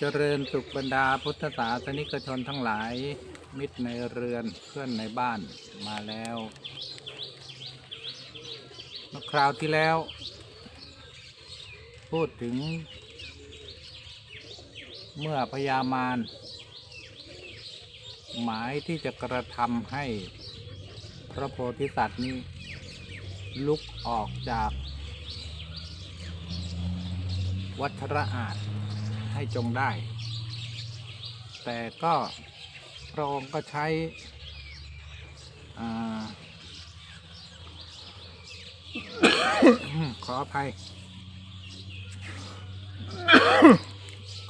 เจริญสุขบรรดาพุทธศาสนิกชนทั้งหลาย มิตรในเรือนเพื่อนในบ้านมาแล้วเมื่อคราวที่แล้ว พูดถึง เมื่อพญามารหมายที่จะกระทำให้พระโพธิสัตว์นี้ ลุกออกจาก วัชระอาจ ให้จงได้ แต่ก็พระองค์ก็ใช้อ่าขออภัย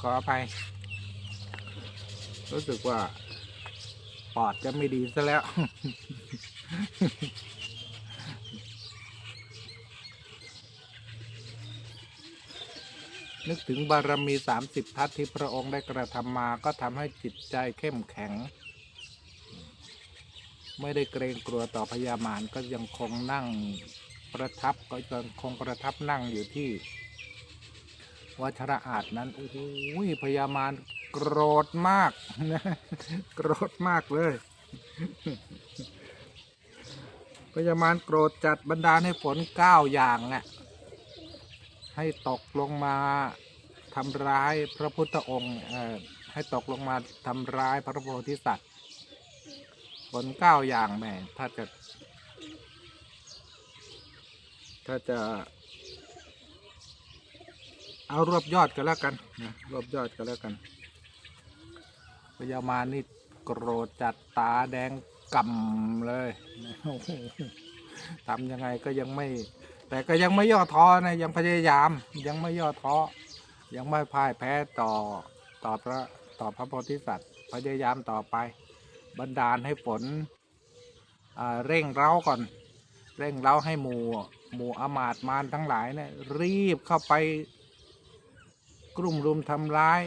ขออภัย รู้สึกว่า ปอดจะไม่ดีซะแล้ว นึกถึงบารมี 30 ทัศที่พระองค์ได้กระทำมาก็ทำให้จิตใจเข้มแข็ง ไม่ได้เกรงกลัวต่อพญามารก็ยังคงนั่งประทับก็ยังคงประทับนั่งอยู่ที่วัชระอาจนั้นโอ้โหพญามารโกรธมากนะโกรธมากเลยพญามารโกรธจัดบรรดาให้ฝนเก้าอย่างอะ ให้ตกลงมาทำร้ายพระพุทธองค์ให้ตกลงมาทำร้ายพระโพธิสัตว์ผลเก้าอย่างแม่ถ้าจะ ถ้าจะเอารวบยอดกันแล้วกันนะรวบยอดกันแล้วกันพญามานี่โกรธจัดตาแดงก่ำเลยทำยังไงก็ยังไม่ แต่ก็ยังไม่ย่อท้อนะยังพยายามยังไม่ย่อท้อยังไม่พ่ายแพ้ต่อต่อพระต่อพระโพธิสัตว์พยายามต่อไป บันดาลให้ฝนเร่งเร้าก่อน เร่งเร้าให้หมู่หมู่อมาตมารทั้งหลายเนี่ยรีบเข้าไปกลุ่มรุมทำร้าย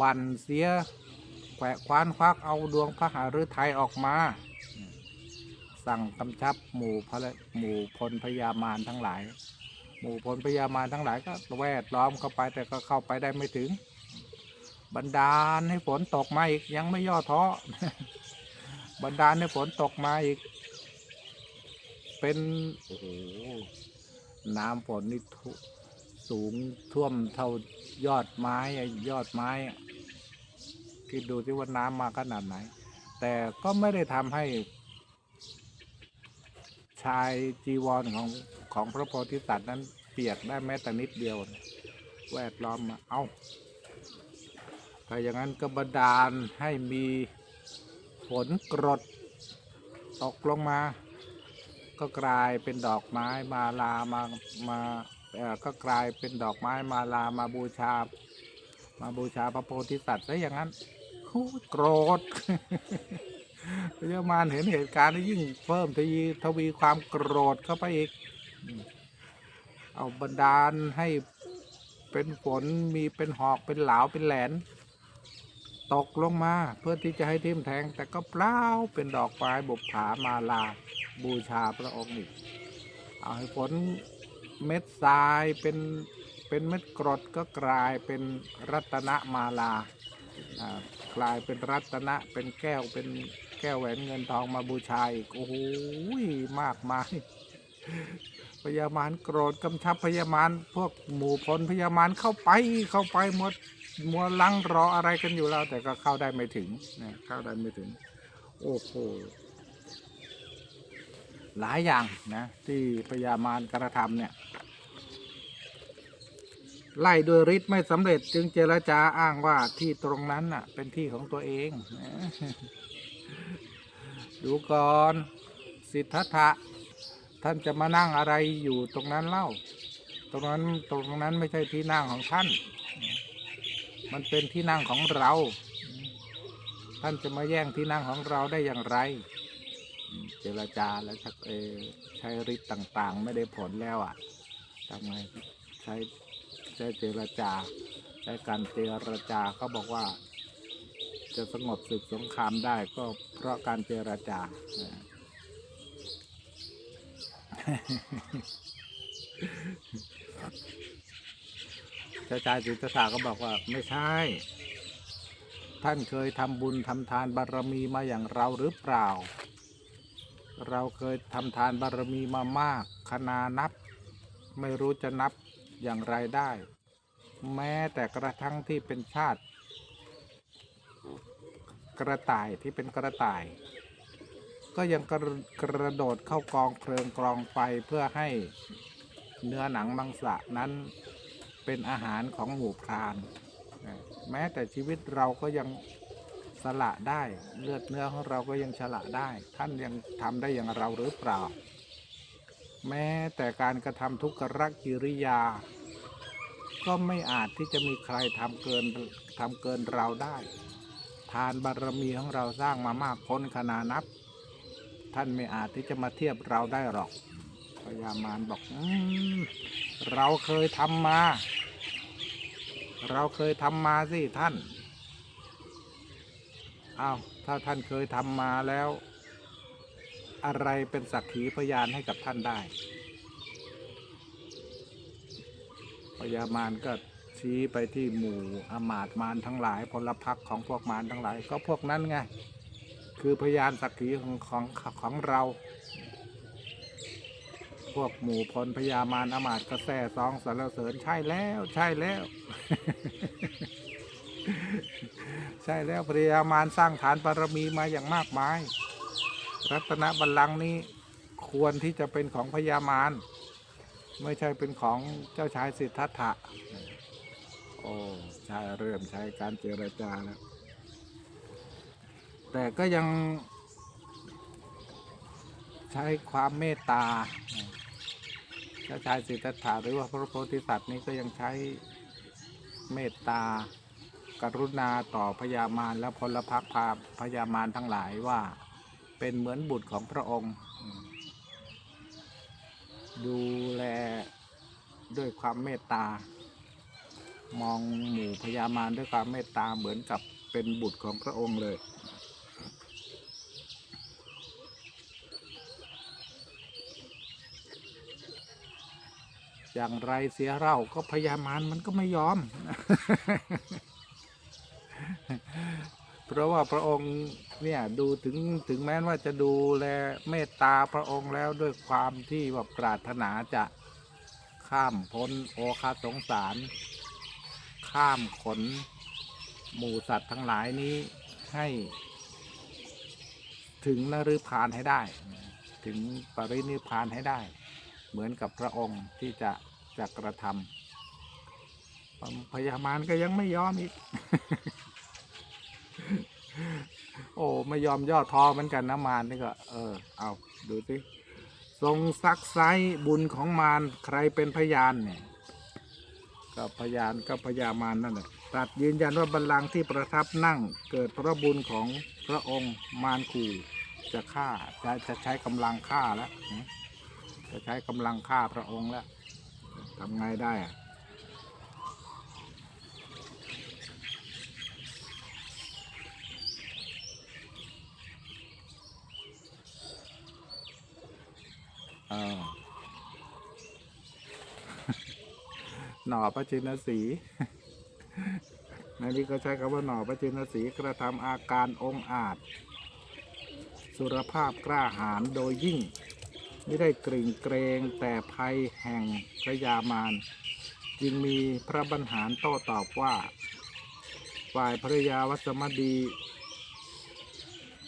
บั่นเสียแขวะคว้านควักเอาดวงพระหฤทัยออกมา สั่งกำชับหมู่พระหมู่พลพญามารทั้งหลาย หมู่พลพญามารทั้งหลายก็แวดล้อมเข้าไปแต่ก็เข้าไปได้ไม่ถึงบันดาลให้ฝนตกมาอีกยังไม่ย่อท้อบันดาลให้ฝนตกมาอีก เป็นโอ้โหน้ำฝนนี่ทุสูงท่วมเท่ายอดไม้ยอดไม้คิดดูที่ว่าน้ำมาขนาดไหน แต่ก็ไม่ได้ทำให้ ชายจีวรของของพระโพธิสัตว์นั้นเปียกได้แม้แต่นิดเดียว แวดล้อมมาเอา้าถ้าอย่างนั้นก็บดาลให้มีฝนกรดตกลงมา ก็กลายเป็นดอกไม้มาลามามาเออก็กลายเป็นดอกไม้มาลามาบูชา มาบูชาพระโพธิสัตว์ซะอย่างนั้นโอ้ยโกรธ พญามารเห็นเหตุการณ์ยิ่งเพิ่มทวีทวีความโกรธเข้าไปอีก เอาบันดาลให้เป็นฝนมีเป็นหอกเป็นเหลาเป็นแหลน ตกลงมาเพื่อที่จะให้ทิ่มแทง แต่ก็เปล่าเป็นดอกไม้บุปผามาลาบูชาพระองค์อีกเอาให้ฝนเม็ดทรายเป็นเป็นเม็ดกรดก็กลายเป็นรัตนมาลาอ่ากลายเป็นรัตนะเป็นแก้วเป็น แก้วแหวนเงินทองมาบูชาอีก โอ้โหมากมายพญามารโกรธกำชับพญามารพวกหมู่พลพญามารเข้าไปเข้าไปหมดมัวลังรออะไรกันอยู่แล้ว แต่ก็เข้าได้ไม่ถึงนะเข้าได้ไม่ถึง โอ้โหหลายอย่างนะที่พญามารกระทำเนี่ย ไล่ด้วยฤทธิ์ไม่สำเร็จจึงเจรจาอ้างว่าที่ตรงนั้นน่ะ เป็นที่ของตัวเองนะ ดูก่อน สิทธัตถะท่านจะมานั่งอะไรอยู่ตรงนั้นเล่า ตรงนั้นตรงนั้นไม่ใช่ที่นั่งของท่าน มันเป็นที่นั่งของเรา ท่านจะมาแย่งที่นั่งของเราได้อย่างไร เจรจาแล้วชักเอใช้ฤทธิ์ต่าง ๆ ไม่ได้ผลแล้วอะทำไงใช้ใช้เจรจาใช้การเจรจาเขาบอกว่า จะสงบศึกสงครามได้ก็เพราะการเจรจานะพเจ้าชายสิทธัตถะก็บอกว่าไม่ใช่ ท่านเคยทำบุญทำทานบารมีมาอย่างเราหรือเปล่า เราเคยทำทานบารมีมามากขนานับ ไม่รู้จะนับอย่างไรได้ แม้แต่กระทั่งที่เป็นชาติ กระต่ายที่เป็นกระต่าย ก็ยังกระกระโดดเข้ากองเพลิงกรองไฟเพื่อให้เนื้อหนังมังสะนั้นเป็นอาหารของหมู่พรานแม้แต่ชีวิตเราก็ยังสละได้เลือดเนื้อของเราก็ยังฉละได้ ท่านยังทำได้อย่างเราหรือเปล่า แม้แต่การกระทำทุกขรกิริยา ก็ไม่อาจที่จะมีใครทำเกินทำเกินเราได้ ทานบารมีของเราสร้างมามากพ้นขนานับ ท่านไม่อาจที่จะมาเทียบเราได้หรอกพญามารบอกอเราเคยทำมา เราเคยทำมาสิท่านอา้าวถ้าท่านเคยทำมาแล้ว อะไรเป็นสักขีพยานให้กับท่านได้พญามารก็ ชี้ไปที่หมู่อมาตมารทั้งหลายพลพรรคของพวกมารทั้งหลาย ก็พวกนั้นไงคือพยานสักขีของของของเรา พวกหมู่พลพญามารอมาตย์ก็แซ่ซองสรรเสริญใช่แล้วใช่แล้ว ใช่แล้วพญามารสร้างฐานบารมีมาอย่างมากมาย รัตนบัลลังก์นี้ควรที่จะเป็นของพญามารไม่ใช่เป็นของเจ้าชายสิทธัตถะ อ้ใช่เริ่มใช้การเจรจาแล้ว แต่ก็ยังใช้ความเมตตาเจ้าชายสิทธัตถะหรือว่าพระโพธิสัตว์นี้ก็ยังใช้เมตตา กรุณาต่อพญามารและพลพรรคพาพญามารทั้งหลายว่าเป็นเหมือนบุตรของพระองค์ ดูแลด้วยความเมตตา มองหมู่พญามารด้วยความเมตตาเหมือนกับเป็นบุตรของพระองค์เลย อย่างไรเสียเราก็พญามารมันก็ไม่ยอม เพราะว่าพระองค์เนี่ยดูถึงถึงแม้ว่าจะดูแลเมตตาพระองค์แล้วด้วยความที่ว่าปรารถนาจะข้ามพ้นโอคาสงสาร ข้ามขน หมูสัตว์ทั้งหลายนี้ให้ ถึงนฤพานให้ได้ ถึงปรินิพพานให้ได้ เหมือนกับพระองค์ที่จะจะกระทำพญามารก็ยังไม่ยอมอีก โอ้ไม่ยอมย่อท้อเหมือนกันนะมารนี่ก็ เออ เอาดูสิทรงซักไซบุญของมารใครเป็นพยานเนี่ย ก็พยานก็พญามารนั่นแหละตรัสยืนยันว่าบัลลังก์ที่ประทับนั่งเกิดพระบุญของพระองค์มารขู่จะฆ่าจะจะใช้กำลังฆ่าแล้วจะใช้กำลังฆ่าพระองค์แล้วทำไงได้อะเออ หน่อพระจินสีในนี้ก็ใช้คำว่าหน่อพระจินสีกระทำอาการองอาจ สุรภาพกล้าหาญโดยยิ่ง ไม่ได้กริ่งเกรงแต่ภัยแห่งพระยามารจึงมีพระบรรหารโต้ตอบว่า ฝ่ายภรยาวัสมดี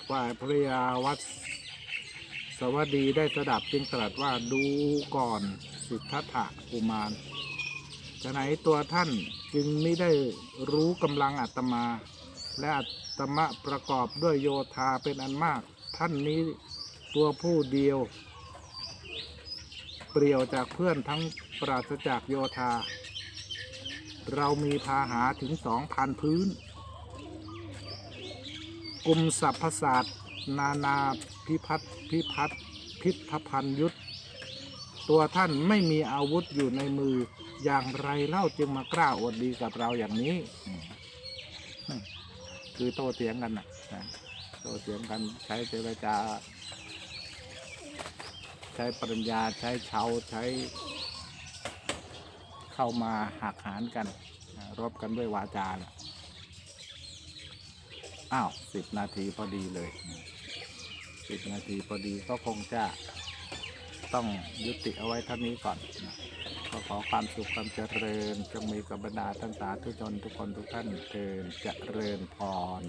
ฝ่ายภรยาวัสสวดีได้สดับจึงตรัสว่าดูก่อนสิทธัตถะกุมาร ฉะไหนตัวท่านจึงไม่ได้รู้กำลังอัตมา และอัตมะประกอบด้วยโยธาเป็นอันมาก ท่านนี้ตัวผู้เดียว เปลี่ยวจากเพื่อนทั้งปราศจากโยธา เรามีพาหาถึงสองพันพื้น กลุ่มสัพพศาสตร์ นานาพิพัฒพิพัฒพิธพันยุทธตัวท่านไม่มีอาวุธอยู่ในมือ อย่างไรเล่าจึงมากล้าอวดดีกับเราอย่างนี้ คือโต้เถียงกันนะโต้เถียงกันใช้เจรจา ใช้ปริญญาใช้เชาใช้เข้ามาหักหารกันอ่ารบกันด้วยวาจานะอ้าวสิบนาทีพอดีเลยสิบนาทีพอดีก็คงจะต้องยุติเอาไว้เท่านี้ก่อนนะ ก็ขอความสุขความเจริญ จงมีกับบรรดาท่านสาธุชนทุกคนทุกท่านเทินเจริญพร